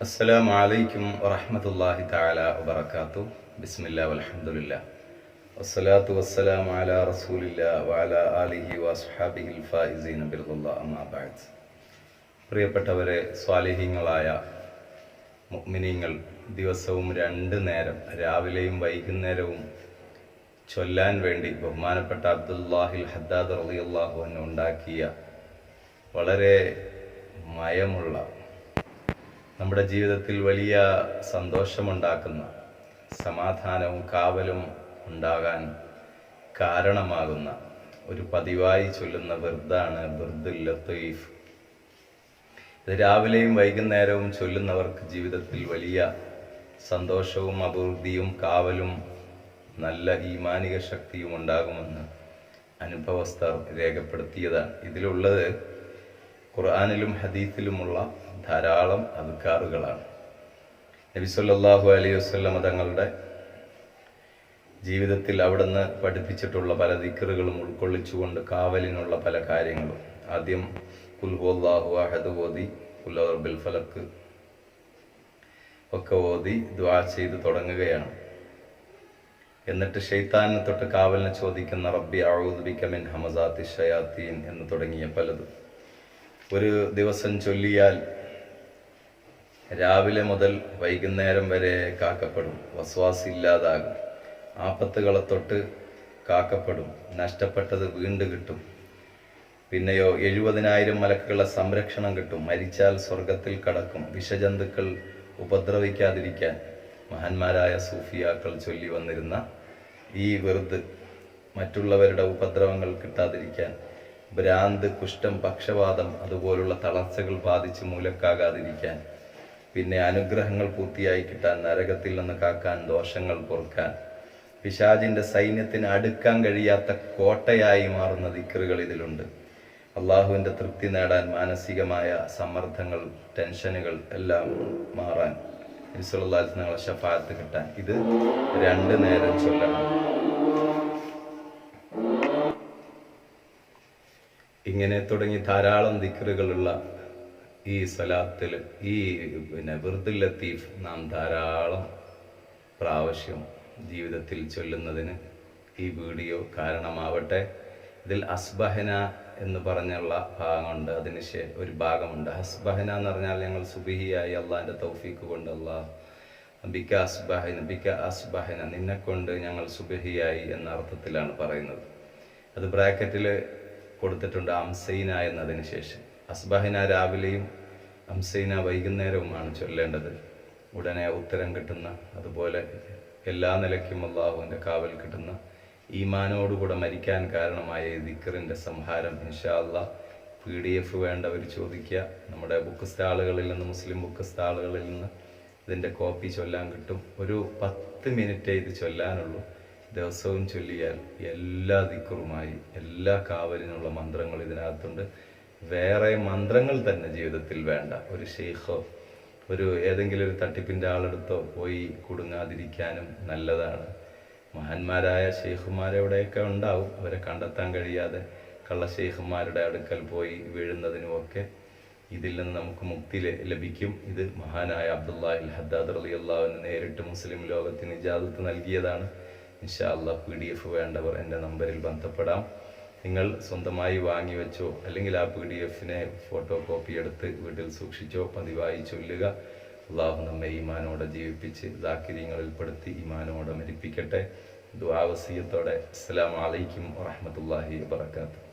അസ്സലാമു വലൈക്കും വറഹമത്തല്ലാഹി താല വബർക്കാത്തു ബിസ്മില്ല വലഹമുല്ല വസ്സലാത്തു വസ്സലാം അലാ റസൂലില്ല വാല ആലിഹി വസ്ഹാബിഹിൽ ഫായിസീന ബിർദുല്ലാ അമ്മാ ബഅദ്. പ്രിയപ്പെട്ടവരെ സ്വാലിഹ്യങ്ങളായ മുഅ്മിനീങ്ങൾ ദിവസവും രണ്ട് നേരം രാവിലെയും വൈകുന്നേരവും ചൊല്ലാൻ വേണ്ടി ബഹുമാനപ്പെട്ട അബ്ദുല്ലാഹിൽ ഹദ്ദാദ് റളിയല്ലാഹു അൻഹു ഉണ്ടാക്കിയ വളരെ മയമുള്ള നമ്മുടെ ജീവിതത്തിൽ വലിയ സന്തോഷമുണ്ടാക്കുന്ന സമാധാനവും കാവലും ഉണ്ടാകാൻ കാരണമാകുന്ന ഒരു പതിവായി ചൊല്ലുന്ന ബിർദാണ് ബിർദുൽ ലത്തീഫ്. ഇത് രാവിലെയും വൈകുന്നേരവും ചൊല്ലുന്നവർക്ക് ജീവിതത്തിൽ വലിയ സന്തോഷവും അഭിവൃദ്ധിയും കാവലും നല്ല ഈമാനിക ശക്തിയും ഉണ്ടാകുമെന്ന് അനുഭവസ്ഥർ രേഖപ്പെടുത്തിയതാണ്. ഇതിലുള്ളത് ഖുർആാനിലും ഹദീത്തിലുമുള്ള ധാരാളം നബി സല്ലല്ലാഹു അലൈഹി വസല്ലം തങ്ങളുടെ ജീവിതത്തിൽ അവിടുന്ന് പഠിപ്പിച്ചിട്ടുള്ള പല ദിക്കറുകളും ഉൾക്കൊള്ളിച്ചുകൊണ്ട് കാവലിനുള്ള പല കാര്യങ്ങളും. ആദ്യം കുൽഹോല്ലാഹു അഹദ് ഓതി കുല്ലബിൽ ഫലക്ക് ഒക്കെ ഓതി ദ്വാ ചെയ്ത് തുടങ്ങുകയാണ്. എന്നിട്ട് ഷെയ്ത്താനെ തൊട്ട് കാവലിനെ ചോദിക്കുന്ന റബ്ബി ബിക മിൻ ഹമസാത്തി ഷയാത്തീൻ എന്ന് തുടങ്ങിയ പലതും. ഒരു ദിവസം ചൊല്ലിയാൽ രാവിലെ മുതൽ വൈകുന്നേരം വരെ കാക്കപ്പെടും. വസ്വാസ് ഇല്ലാതാകും ആപത്തുകളെ തൊട്ട് കാക്കപ്പെടും. നഷ്ടപ്പെട്ടത് വീണ്ടും കിട്ടും. പിന്നെയോ എഴുപതിനായിരം മലക്കുകളുടെ സംരക്ഷണം കിട്ടും. മരിച്ചാൽ സ്വർഗത്തിൽ കടക്കും. വിഷജന്തുക്കൾ ഉപദ്രവിക്കാതിരിക്കാൻ മഹാന്മാരായ സൂഫിയാക്കൾ ചൊല്ലി വന്നിരുന്ന ഈ വെറുത് മറ്റുള്ളവരുടെ ഉപദ്രവങ്ങൾ കിട്ടാതിരിക്കാൻ ഭ്രാന്ത് കുഷ്ഠം പക്ഷപാതം അതുപോലുള്ള തളർച്ചകൾ ബാധിച്ച് മൂലക്കാകാതിരിക്കാൻ പിന്നെ അനുഗ്രഹങ്ങൾ പൂർത്തിയായി കിട്ടാൻ നരകത്തിൽ നിന്ന് കാക്കാൻ ദോഷങ്ങൾ പൊറുക്കാൻ. പിശാജിന്റെ സൈന്യത്തിന് അടുക്കാൻ കഴിയാത്ത കോട്ടയായി മാറുന്ന ദിക്കറുകൾ ഇതിലുണ്ട്. അള്ളാഹുവിന്റെ തൃപ്തി നേടാൻ മാനസികമായ സമ്മർദ്ദങ്ങൾ ടെൻഷനുകൾ എല്ലാം മാറാൻ. നിങ്ങളെ ഷഫാത്ത് കിട്ടാൻ. ഇത് രണ്ട് നേരം ചൊല്ലണം. ഇങ്ങനെ തുടങ്ങി ധാരാളം ദിക്കറുകളുള്ള ഈ സ്വലാത്തിൽ ഈ പിന്നെ വൃദ്ധ ലത്തീഫ് നാം ധാരാളം പ്രാവശ്യം ജീവിതത്തിൽ ചൊല്ലുന്നതിന് ഈ വീഡിയോ കാരണമാവട്ടെ. ഇതിൽ അസ്ബഹന എന്ന് പറഞ്ഞുള്ള ഭാഗമുണ്ട്. അതിന് ഒരു ഭാഗമുണ്ട്. അസ്ബഹന എന്ന് പറഞ്ഞാൽ ഞങ്ങൾ സുബിഹിയായി അള്ളാഹിന്റെ തൗഫീക്ക് കൊണ്ട് അള്ളാഹ് ബിക്ക അസ്ബഹന ബിക്ക അസ്ബഹന നിന്നെക്കൊണ്ട് ഞങ്ങൾ സുബിഹിയായി എന്ന അർത്ഥത്തിലാണ് പറയുന്നത്. അത് ബ്രാക്കറ്റിൽ കൊടുത്തിട്ടുണ്ട് അംസൈന എന്നതിന് ശേഷം. അസ്ബഹിന രാവിലെയും അംസൈന വൈകുന്നേരവുമാണ് ചൊല്ലേണ്ടത്. ഉടനെ ഉത്തരം കിട്ടുന്ന അതുപോലെ എല്ലാ നിലയ്ക്കും അള്ളാഹുവിന്റെ കാവൽ കിട്ടുന്ന ഈമാനോടുകൂടെ മരിക്കാൻ കാരണമായ ദിക്കറിന്റെ സംഹാരം ഇൻഷാല്ല പി ഡി എഫ് വേണ്ടവർ ചോദിക്കുക. നമ്മുടെ ബുക്ക് സ്റ്റാളുകളിൽ നിന്ന് മുസ്ലിം ബുക്ക് സ്റ്റാളുകളിൽ നിന്ന് ഇതിന്റെ കോപ്പി ചൊല്ലാൻ കിട്ടും. ഒരു പത്ത് മിനിറ്റേ ഇത് ചൊല്ലാനുള്ളൂ. ദിവസവും ചൊല്ലിയാൽ എല്ലാ ദിക്കറുമായി എല്ലാ കാവലിനുള്ള മന്ത്രങ്ങളും ഇതിനകത്തുണ്ട്. വേറെ മന്ത്രങ്ങൾ തന്നെ ജീവിതത്തിൽ വേണ്ട. ഒരു ഷെയ്ഖോ ഒരു ഏതെങ്കിലും ഒരു തട്ടിപ്പിന്റെ ആളെടുത്തോ പോയി കുടുങ്ങാതിരിക്കാനും നല്ലതാണ്. മഹാന്മാരായ ഷെയ്ഖുമാരെവിടെയൊക്കെ ഉണ്ടാവും അവരെ കണ്ടെത്താൻ കഴിയാതെ കള്ള ഷെയ്ഖുമാരുടെ അടുക്കൽ പോയി വീഴുന്നതിനുമൊക്കെ ഇതിൽ നിന്ന് നമുക്ക് മുക്തി ലഭിക്കും. ഇത് മഹാനായ അബ്ദുല്ലാഹിൽ ഹദ്ദാദ് അലി അള്ളാഹുവിന് നേരിട്ട് മുസ്ലിം ലോകത്തിന് ഇജാദത്ത് നൽകിയതാണ്. ഇൻഷാ അള്ളാഹ് പി ഡി എഫ് വേണ്ടവർ എന്റെ നമ്പറിൽ ബന്ധപ്പെടാം. നിങ്ങൾ സ്വന്തമായി വാങ്ങി വെച്ചോ അല്ലെങ്കിൽ ആ പി ഡി എഫിനെ ഫോട്ടോ കോപ്പി എടുത്ത് വീട്ടിൽ സൂക്ഷിച്ചോ പതിവായി ചൊല്ലുക. അള്ളാഹു നമ്മെ ഈമാനോടെ ജീവിപ്പിച്ച് ദാക്കിര്യങ്ങളിൽപ്പെടുത്തി ഈമാനോടെ മരിപ്പിക്കട്ടെ. ദ്വാവസീയത്തോടെ അസ്സലാമു അലൈക്കും വറഹമത്തല്ലാഹി വാബർക്കാത്തു